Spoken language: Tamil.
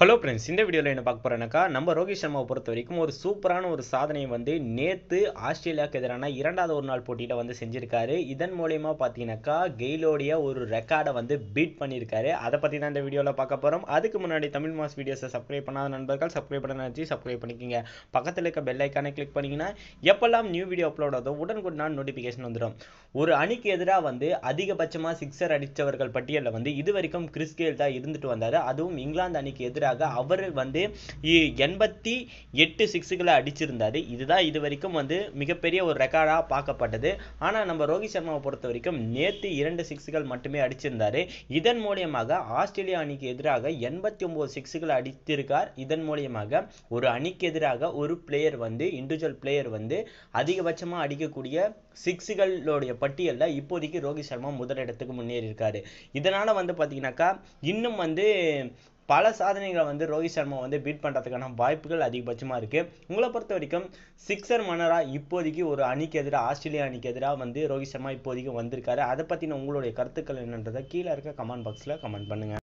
ஹலோ ஃப்ரெண்ட்ஸ் இந்த வீடியோவில் என்ன பார்க்க போகிறேன்னாக்கா நம்ம ரோஹித் சர்மாவை பொறுத்த வரைக்கும் ஒரு சூப்பரான ஒரு சாதனையை வந்து நேற்று ஆஸ்திரேலியாவுக்கு எதிரான இரண்டாவது ஒரு நாள் போட்டியில் வந்து செஞ்சிருக்காரு. இதன் மூலயமா பார்த்தீங்கன்னாக்கா கெயிலோடைய ஒரு ரெக்கார்டை வந்து பீட் பண்ணியிருக்காரு அதை பற்றி தான் இந்த வீடியோவில் பார்க்க போகிறோம் அதுக்கு முன்னாடி தமிழ் மாஸ் வீடியோஸை சப்ஸ்கிரைப் பண்ணாத நண்பர்கள் சப்ஸ்கிரைப் பண்ண நினச்சி சப்ஸ்கிரைப் பண்ணிக்கிங்க. பக்கத்தில் இருக்க பெல் ஐக்கானை கிளிக் பண்ணிங்கன்னா எப்பெல்லாம் நியூ வீடியோ அப்லோட் ஆகுதோ உடனுக்குடன் நோட்டிஃபிகேஷன் வந்துடும் ஒரு அணிக்கு எதிராக வந்து அதிகபட்சமாக சிக்ஸர் அடித்தவர்கள் பட்டியலில் வந்து இது வரைக்கும் கிறிஸ் கெயில் தான் இருந்துட்டு வந்தார். அதுவும் இங்கிலாந்து அணிக்கு எதிராக அவர் வந்து எண்பத்தி எட்டு சிக்ஸுகளை அடிச்சிருந்தார். இதுதான் இது வரைக்கும் வந்து மிகப்பெரிய ஒரு ரெக்கார்டாக பார்க்கப்பட்டது. ஆனால் நம்ம ரோஹித் சர்மாவை பொறுத்த வரைக்கும் நேற்று இரண்டு சிக்ஸுகள் மட்டுமே அடிச்சிருந்தாரு. இதன் மூலியமாக ஆஸ்திரேலியா அணிக்கு எதிராக எண்பத்தி ஒம்பது சிக்ஸுகளை அடித்திருக்கார். இதன் மூலியமாக ஒரு அணிக்கு எதிராக ஒரு பிளேயர் வந்து இண்டிவிஜுவல் பிளேயர் வந்து அதிகபட்சமாக அடிக்கக்கூடிய சிக்ஸுகளுடைய பட்டியலில் இப்போதைக்கு ரோஹித் சர்மா முதலிடத்துக்கு முன்னேறி இருக்காரு இதனால் வந்து பார்த்தீங்கன்னாக்கா இன்னும் வந்து பல சாதனைகளை வந்து ரோஹித் சர்மா வந்து பீட் பண்ணுறதுக்கான வாய்ப்புகள் அதிகபட்சமாக இருக்குது உங்களை பொறுத்த வரைக்கும் சிக்ஸர் மன்னராக இப்போதைக்கு ஒரு அணிக்கு எதிராக ஆஸ்திரேலியா அணிக்கு எதிராக வந்து ரோஹித் சர்மா இப்போதைக்கு வந்திருக்காரு. அதை பற்றின உங்களுடைய கருத்துக்கள் என்னன்றதை கீழே இருக்க கமெண்ட் பாக்ஸில் கமெண்ட் பண்ணுங்கள்